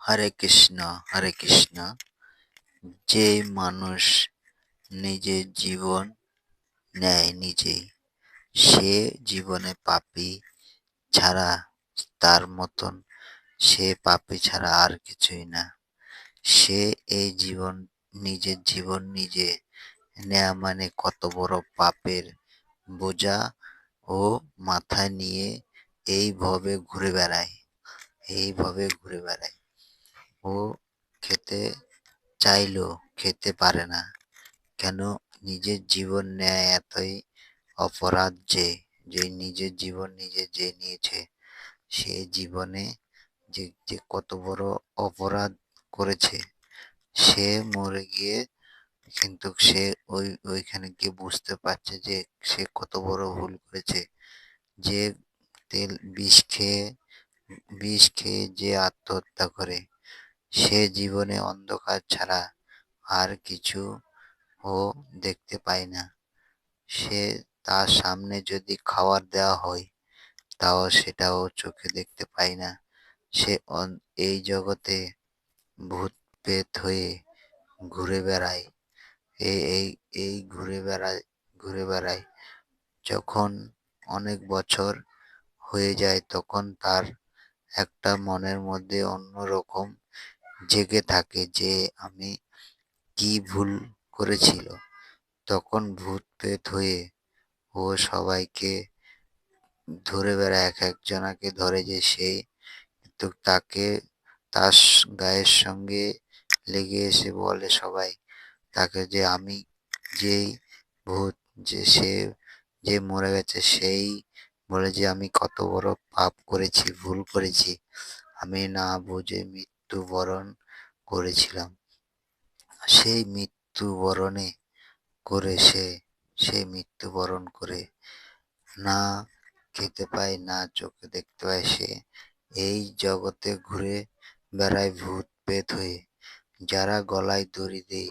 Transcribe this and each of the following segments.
হরে কৃষ্ণ হরে কৃষ্ণ। যে মানুষ নিজের জীবন নেয় নিজেই সে জীবনে পাপী ছাড়া তার মতন, সে পাপী ছাড়া আর কিছুই না। সে এই জীবন, নিজের জীবন নিজে নেয়া মানে কত বড় পাপের বোঝা ও মাথায় নিয়ে এইভাবে ঘুরে বেড়ায় এইভাবে ঘুরে বেড়ায়। ও খেতে চাইলেও খেতে পারে না। কেন? নিজের জীবন নেয় এতই অপরাধ যে যে নিজের জীবন নিজে যে নিয়েছে, সে জীবনে যে যে কত বড় অপরাধ করেছে, সে মরে গিয়ে কিন্তু সে ওই, ওইখানে গিয়ে বুঝতে পারছে যে সে কত বড় ভুল করেছে। যে তেল বিষ খেয়ে বিষ খেয়ে যে আত্মহত্যা করে সে জীবনে অন্ধকার ছাড়া আর কিছু ও দেখতে পায় না। সে তার সামনে যদি খাবার দেওয়া হয়, তাও সেটাও চোখে দেখতে পায় না। সে এই জগতে ভূত পেত হয়ে ঘুরে বেড়ায়। এই এই ঘুরে বেড়ায় ঘুরে বেড়ায়। যখন অনেক বছর হয়ে যায়, তখন তার একটা মনের মধ্যে অন্যরকম জেগে থাকে যে আমি কি ভুল করেছিল। তখন ভূত প্রেত হয়ে ও সবাইকে ধরে বেড়ায়। এক একজনাকে ধরে যে সে তো তাকে তার গায়ের সঙ্গে লেগে এসে বলে সবাই, তাকে যে আমি যেই ভূত, যে সে যে মরে গেছে সেই বলে যে আমি কত বড় পাপ করেছি, ভুল করেছি। আমি না বুঝে মৃত্যুবরণ করেছিলাম। সেই মৃত্যুবরণে করে সে সে মৃত্যুবরণ করে না খেতে পায়, না চোখে দেখতে পায় সে। এই জগতে ঘুরে বেড়ায় ভূত পেত হয়ে। যারা গলায় দড়ি দেয়,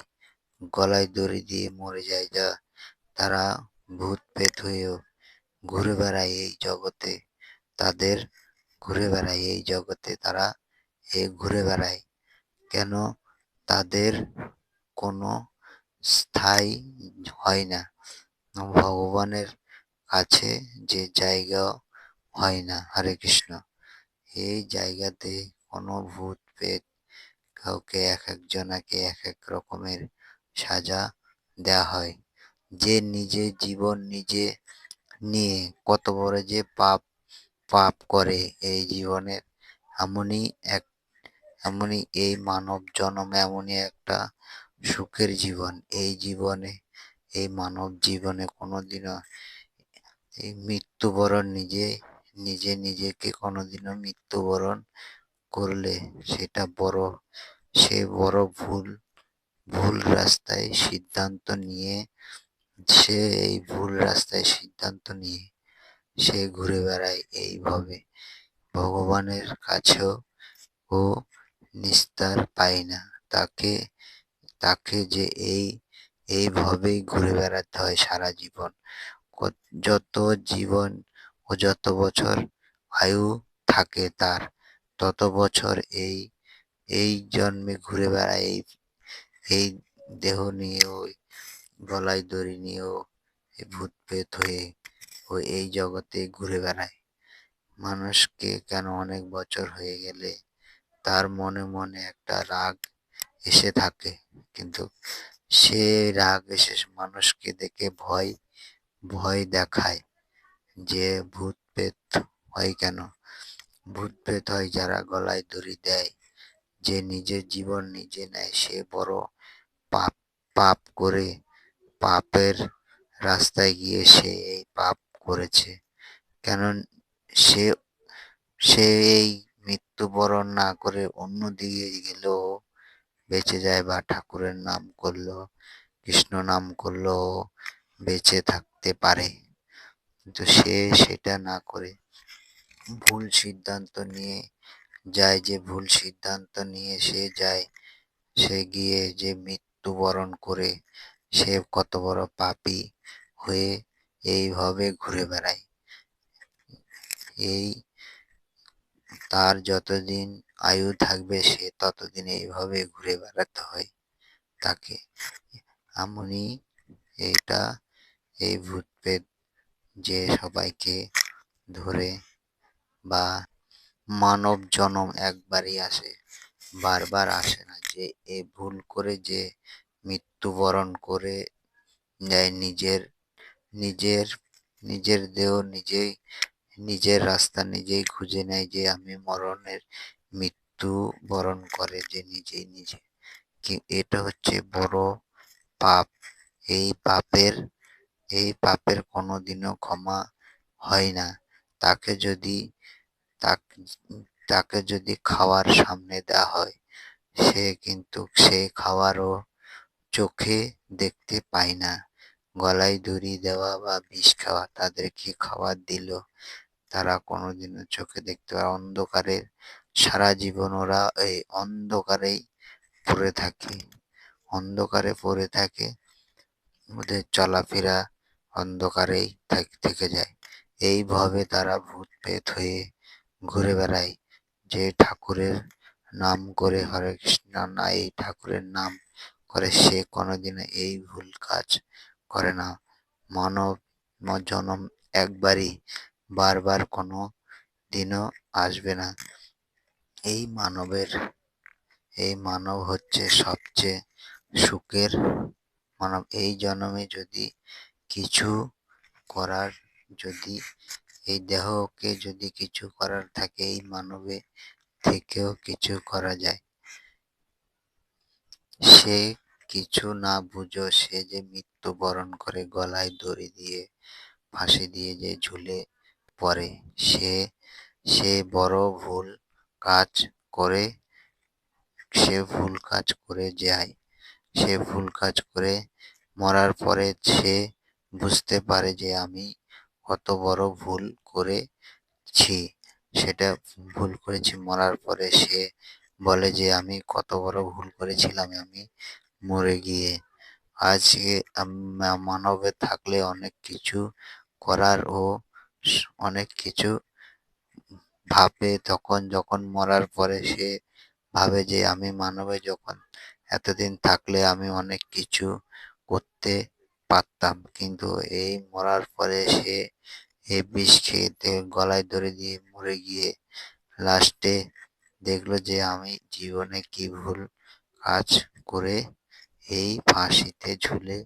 গলায় দড়ি দিয়ে মরে যায় যা, তারা ভূত পেত হয়েও ঘুরে বেড়ায় এই জগতে। তাদের ঘুরে বেড়ায় এই জগতে। তারা ঘুরে বেড়ায়। কেন? তাদের কোনো স্থায়ী হয় না। ভগবানের কাছে যে জায়গা হয় না। হরে কৃষ্ণ। এই জায়গাতে কোনো ভূত পেত কাউকে এক একজনাকে এক এক রকমের সাজা দেয়া হয়। যে নিজের জীবন নিজে নিয়ে কত বড় যে পাপ পাপ করে এই জীবনের, এমনই এক এমনই এই মানব জন্ম, এমনই একটা সুখের জীবন। এই জীবনে, এই মানব জীবনে কোনোদিনও এই মৃত্যুবরণ নিজে নিজে নিজেকে কোনোদিনও মৃত্যুবরণ করলে সেটা বড়, সে বড় ভুল ভুল রাস্তায় সিদ্ধান্ত নিয়ে, সে এই ভুল রাস্তায় সিদ্ধান্ত নিয়ে সে ঘুরে বেড়ায় এইভাবে। ভগবানের কাছেও ও নিস্তার পায় না। তাকে তাকে যে এই, এইভাবেই ঘুরে বেড়াতে হয় সারা জীবন। যত জীবন ও যত বছর আয়ু থাকে তার, তত বছর এই এই জন্মে ঘুরে বেড়ায়, এই এই দেহ নিয়ে ওই গলায় দড়ি নিয়েও ভূত প্রেত হয়ে ও এই জগতে ঘুরে বেড়ায়। মানুষকে কেন অনেক বছর হয়ে গেলে তার মনে মনে একটা রাগ এসে থাকে। কিন্তু সে রাগ এসে মানুষকে দেখে ভয় ভয় দেখায় যে ভূত প্রেত হয় কেন? ভূত প্রেত হয় যারা গলায় দড়ি দেয়, যে নিজের জীবন নিজে নেয়। সে বড় পাপ পাপ করে পাপের রাস্তায় গিয়ে সে এই পাপ করেছে। কেন সে সে এই মৃত্যুবরণ না করে অন্য দিকে গেলেও বেঁচে যায় বা ঠাকুরের নাম করল, কৃষ্ণ নাম করল, বেঁচে থাকতে পারে। কিন্তু সে সেটা না করে ভুল সিদ্ধান্ত নিয়ে যায়, যে ভুল সিদ্ধান্ত নিয়ে সে যায়, সে গিয়ে যে মৃত্যুবরণ করে সে কত বড় পাপি হয়ে এইভাবে ঘুরে বেড়ায়। এই তার যতদিন আয়ু থাকবে, সে ততদিন এইভাবে ঘুরে বেড়াতে হয় তাকে। এমনই এটা এই ভূত প্রেত যে সবাইকে ধরে বা মানব জনম একবারই আসে, বারবার আসে না যে এ ভুল করে, যে মৃত্যুবরণ করে যায় নিজের নিজের নিজের দেহ নিজেই নিজের রাস্তা নিজেই খুঁজে নেয় যে আমি মরণের মৃত্যু বরণ করে যে নিজেই নিজে। এটা হচ্ছে বড় পাপ। এই পাপের এই পাপের কোনোদিনও ক্ষমা হয় না। তাকে যদি তাকে যদি খাওয়ার সামনে দেওয়া হয়, সে কিন্তু সে খাওয়ারও চোখে দেখতে পায় না। গলায় দড়ি দেওয়া বা বিষ খাওয়া, তাদেরকে খাবার দিল। তারা কোনোদিনও চোখে দেখতে পায় অন্ধকারের সারা জীবন ওরা এই অন্ধকারেই পড়ে থাকে। অন্ধকারে পড়ে থাকে, ওদের চলাফেরা অন্ধকারেই থেকে যায়। এইভাবে তারা ভূত পেত হয়ে ঘুরে বেড়ায়। যে ঠাকুরের নাম করে হরে কৃষ্ণ না, এই ঠাকুরের নাম করে সে কোনোদিনও এই ভুল কাজ করে না। মানব জনম একবারই বারবার কোনো দিনও আসবে না। এই মানবের, এই মানব হচ্ছে সবচেয়ে সুখের মানব। এই জন্মে যদি কিছু করার যদি, এই দেহকে যদি কিছু করার থাকে, এই মানবে থেকেও কিছু করা যায়। সে কিছু না বুঝো, সে যে মৃত্যুবরণ করে গলায় দড়ি দিয়ে, ফাঁসি দিয়ে যে ঝুলে পড়ে সে সে বড় ভুল কাজ করে, সে ভুল কাজ করে যায়। সে ভুল কাজ করে মরার পরে সে বুঝতে পারে যে আমি কত বড় ভুল করেছি। সেটা ভুল করেছি মরার পরে সে বলে যে আমি কত বড় ভুল করেছিলাম, আমি মরে গিয়ে। আজকে, মানবে থাকলে অনেক কিছু করার ও অনেক কিছু ভাবে তখন যখন মরার পরে সে ভাবে যে আমি মানবে যখন এতদিন থাকলে আমি অনেক কিছু করতে পারতাম। কিন্তু এই মরার পরে সে এই বিষ খেয়ে গলায় ধরে দিয়ে মরে গিয়ে লাস্টে দেখল যে আমি জীবনে কি ভুল কাজ করে এই ফাঁসিতে ঝুলে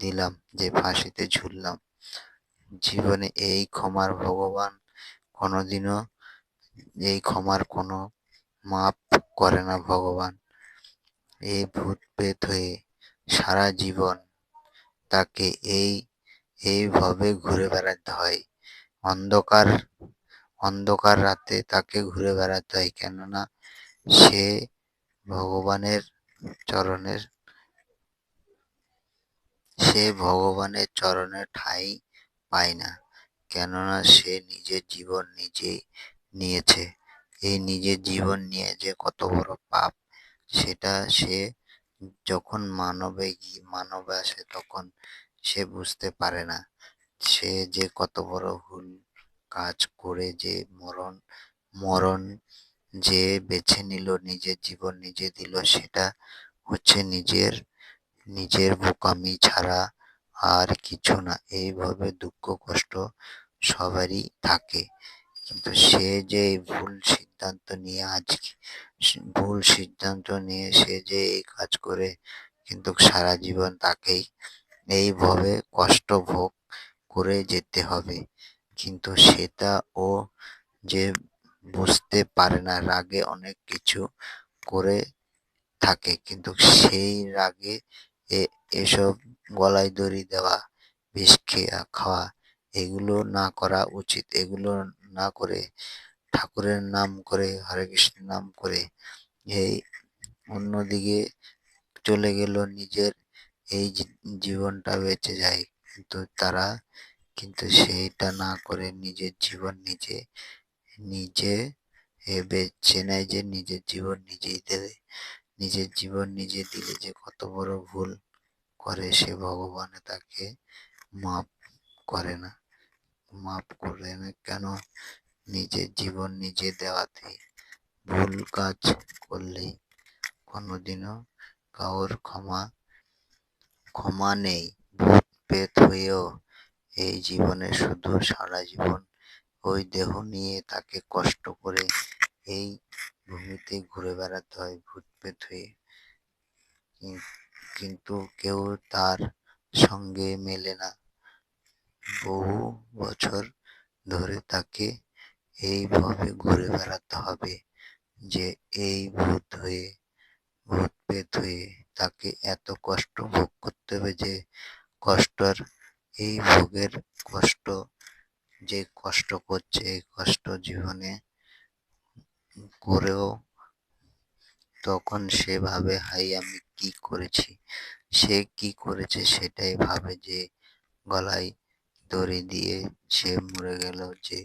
দিলাম, যে ফাঁসিতে ঝুললাম। জীবনে এই ক্ষমার ভগবান কোনোদিনও এই ক্ষমার কোনো মাপ করে না ভগবান। এই ভূত প্রেত হয়ে সারা জীবন তাকে এই, এইভাবে ঘুরে বেড়াতে হয়। অন্ধকার অন্ধকার রাতে তাকে ঘুরে বেড়াতে হয় কেননা সে ভগবানের চরণের, সে ভগবানের চরণে ঠাঁই পায় না। কেননা সে নিজের জীবন নিজেই নিয়েছে। এই নিজের জীবন নিয়ে যে কত বড় পাপ, সেটা সে যখন মানবে মানবে আসে তখন সে বুঝতে পারে না। সে যে কত বড় ভুল কাজ করে যে মরণ মরণ যে বেছে নিল, নিজের জীবন নিজে দিল, সেটা হচ্ছে নিজের নিজের বোকামি ছাড়া আর কিছু না, এইভাবে দুঃখ কষ্ট সবারই থাকে। কিন্তু সে যে ভুল সিদ্ধান্ত নিয়ে আজকে, ভুল সিদ্ধান্ত নিয়ে সে যে এই কাজ করে, কিন্তু সারা জীবন তাকেই এইভাবে কষ্ট ভোগ করে যেতে হবে। কিন্তু সেটা ও যে বুঝতে পারে না, রাগে অনেক কিছু করে থাকে। কিন্তু সেই রাগে এসব গলায় দড়ি দেওয়া, বিষ খেয়া, খাওয়া, এগুলো না করা উচিত। এগুলো না করে ঠাকুরের নাম করে, হরে কৃষ্ণ নাম করে এই অন্যদিকে চলে গেল নিজের এই জীবনটা বেঁচে যায়। কিন্তু তারা কিন্তু সেইটা না করে নিজের জীবন নিজে নিজে এ বেছে নেয় যে নিজের জীবন নিজেই দেবে, নিজের জীবন নিজে দিলে যে কত বড় ভুল। করে সে ভগবান তাকে মাফ করে না। মাফ করে না কেন? নিজের জীবন নিজে দেওয়াতে ভুল কাজ করলে কোনোদিনও কাউর ক্ষমা ক্ষমা নেই। ভূত পেত হয়েও এই জীবনে শুধু সারা জীবন ওই দেহ নিয়ে তাকে কষ্ট করে এই ভূমিতে ঘুরে বেড়াতে হয় ভূত পেত হয়ে। কিন্তু কেউ তার সঙ্গে মেলে না। বহু বছর ধরে তাকে এইভাবে ঘুরে বেড়াতে হবে যে এই ভূত হয়ে ভূত পেত হয়ে তাকে এত কষ্ট ভোগ করতে হবে যে কষ্টর এই ভোগের কষ্ট, যে কষ্ট করছে এই কষ্ট জীবনে করেও তখন সে ভাবে হাই আমি কি করেছি, সে কি করেছে সেটাই ভাবে যে গলায় দড়ি দিয়ে সে মরে গেল, যে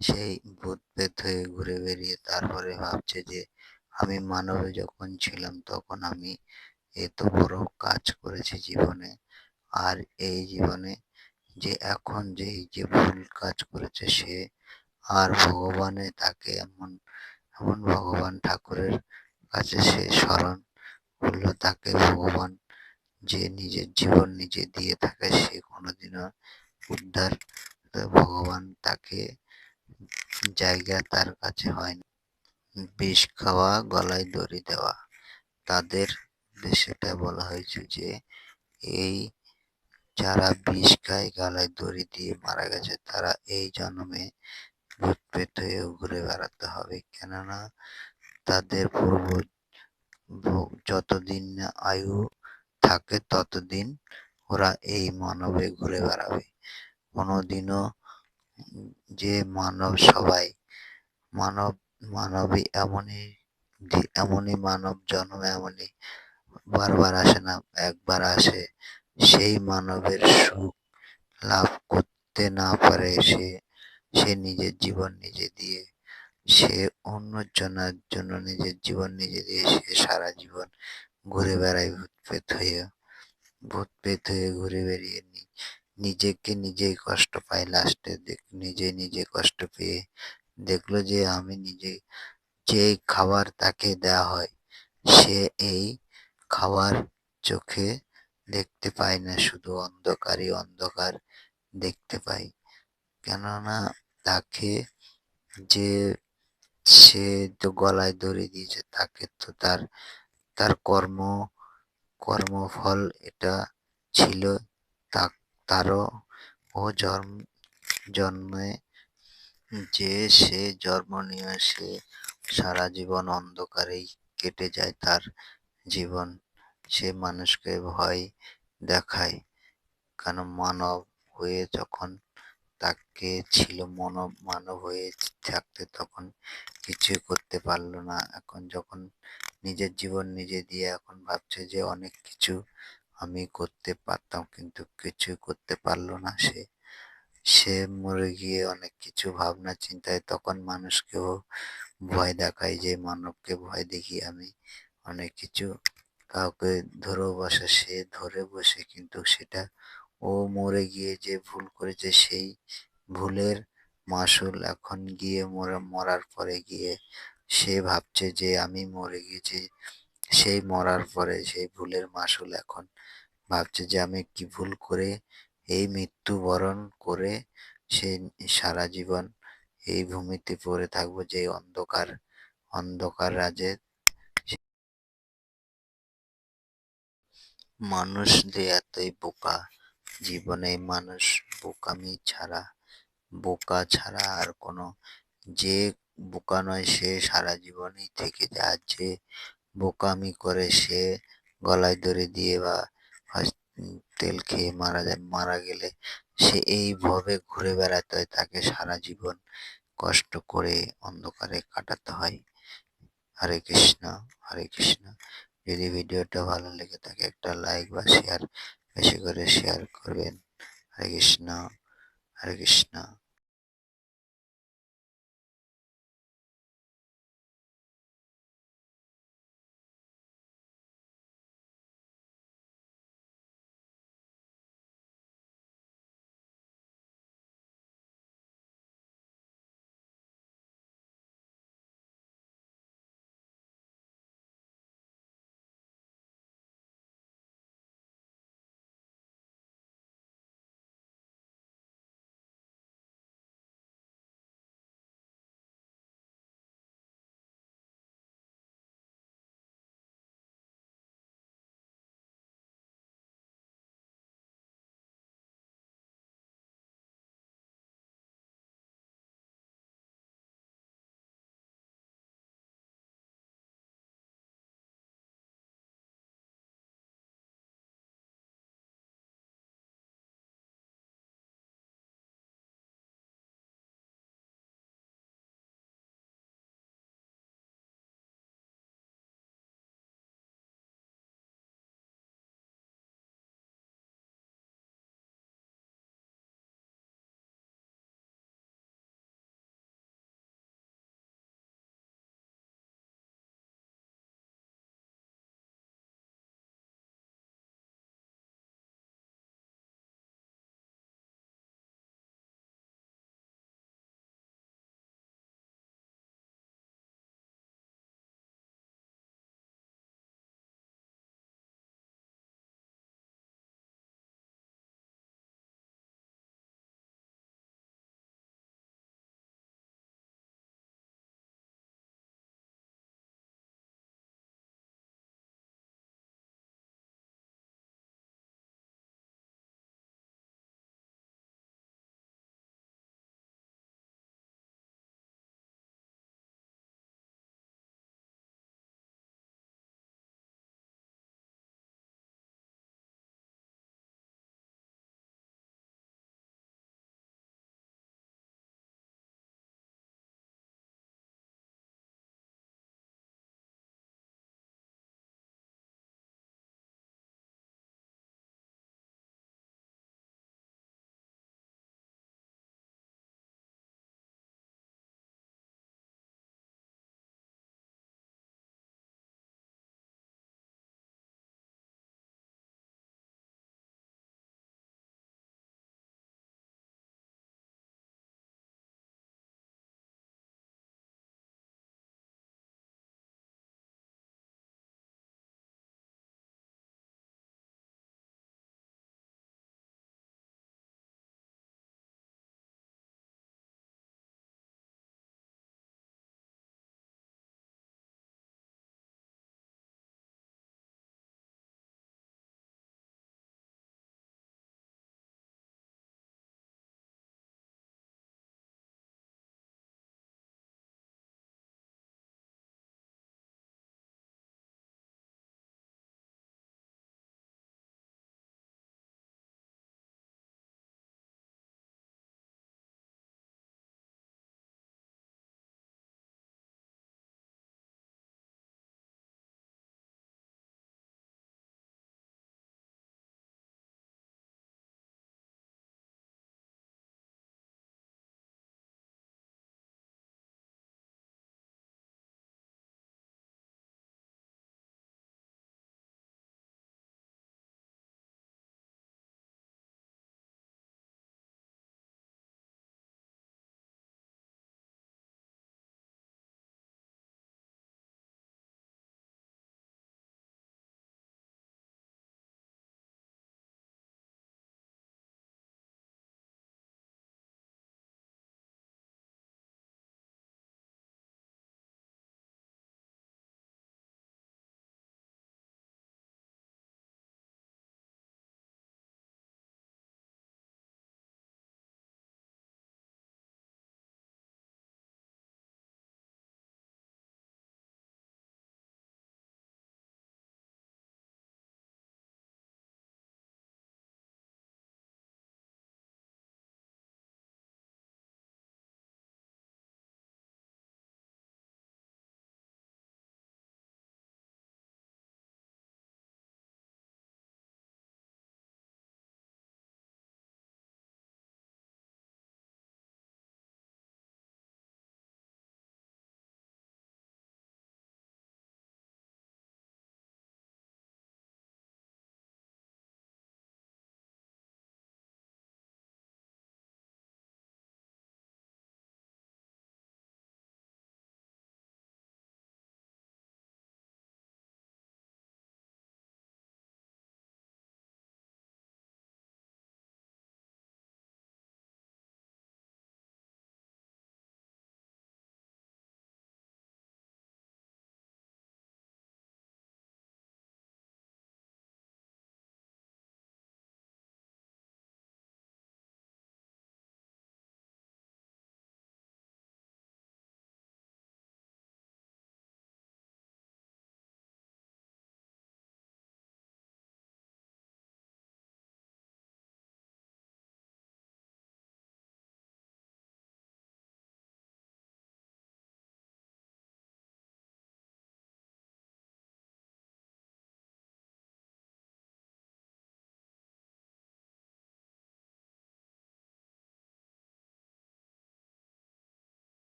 সেই ভূত পেত হয়ে ঘুরে বেরিয়ে তারপরে ভাবছে যে আমি মানবে যখন ছিলাম তখন আমি এত বড় কাজ করেছি জীবনে। আর এই জীবনে যে এখন যে যে ভুল কাজ করেছে সে আর ভগবানে তাকে এমন এমন ভগবান ঠাকুরের কাছে সে স্মরণ করল তাকে ভগবান যে নিজের জীবন নিজে দিয়ে থাকে সে কোনোদিনও উদ্ধার ভগবান তাকে জায়গা তার কাছে হয় না বিষ খাওয়া, গলায় দড়ি দেওয়া, তাদের সেটা বলা হয়েছে যে এই যারা বিষ খায়, গলায় দড়ি দিয়ে মারা গেছে, তারা এই জন্মে ভূত পেত হয়ে ঘুরে বেড়াতে হবে। কেননা তাদের পূর্ব যতদিন না আয়ু থাকে ততদিন ওরা এই মানবে ঘুরে বেড়াবে। কোনোদিনও যে মানব সবাই, মানব, মানবী এমনই এমনই মানব জন্ম, এমনই বারবার আসে না, একবার আসে সেই মানবের সুখ লাভ করতে না পারে সে সে নিজের জীবন নিজে দিয়ে সে অন্যজনের জন্য নিজের জীবন নিজে দিয়ে সে সারা জীবন ঘুরে বেড়ায় পেত হয়ে। ভূত পেত হয়ে ঘুরে বেরিয়ে নিজেকে নিজেই কষ্ট পায় লাস্টে দেখ, নিজে নিজে কষ্ট পেয়ে দেখল যে আমি নিজে যে খাবার তাকে দেওয়া হয়, সে এই খাবার চোখে দেখতে পায় না, শুধু অন্ধকারই অন্ধকার দেখতে পাই কেননা তাকে যে সে তো গলায় দড়ি দিয়েছে, তাকে তো তার তার কর্ম, কর্মফল এটা ছিল। তা, তারও ও জন্ম, জন্মে যে সে জন্ম নিয়ে সে সারা জীবন অন্ধকারেই কেটে যায় তার জীবন। সে মানুষকে ভয় দেখায় কারণ মানব হয়ে যখন তাকে ছিল মন, মানব হয়ে থাকতে তখন কিছুই করতে পারল না। এখন যখন নিজের জীবন নিজে দিয়ে এখন ভাবছে যে অনেক কিছু আমি করতে পারতাম কিন্তু কিছুই করতে পারল না সে। সে মরে গিয়ে অনেক কিছু ভাবনা চিন্তায় তখন মানুষকেও ভয় দেখায় যে মানবকে ভয় দেখি আমি অনেক কিছু কাউকে ধরেও বসে, সে ধরে বসে কিন্তু সেটা ও মরে গিয়ে যে ভুল করেছে সেই ভুলের মাসুল এখন গিয়ে মরে, মরার পরে গিয়ে সে ভাবছে যে আমি মরে গেছি। সেই মরার পরে সেই ভুলের মাসুল এখন ভাবছে যে আমি কি ভুল করে এই মৃত্যুবরণ করে সে সারা জীবন এই ভূমিতে পড়ে থাকব, যে অন্ধকার অন্ধকার রাজে মানুষ যে এতই বোকা জীবনে মানুষ বোকামি ছাড়া, বোকা ছাড়া আর কোনো, যে বোকা নয় সে সারা জীবনই থেকে যায়। যে বোকামি করে সে গলায় দড়ি দিয়ে বা তেল খেয়ে মারা যায়, মারা গেলে সে এইভাবে ঘুরে বেড়াতে হয়, তাকে সারা জীবন কষ্ট করে অন্ধকারে কাটাতে হয়। হরে কৃষ্ণ হরে কৃষ্ণ। যদি ভিডিওটা ভালো লেগে থাকে একটা লাইক বা শেয়ার বেশি করে শেয়ার করবেন। হরে কৃষ্ণ হরে কৃষ্ণ।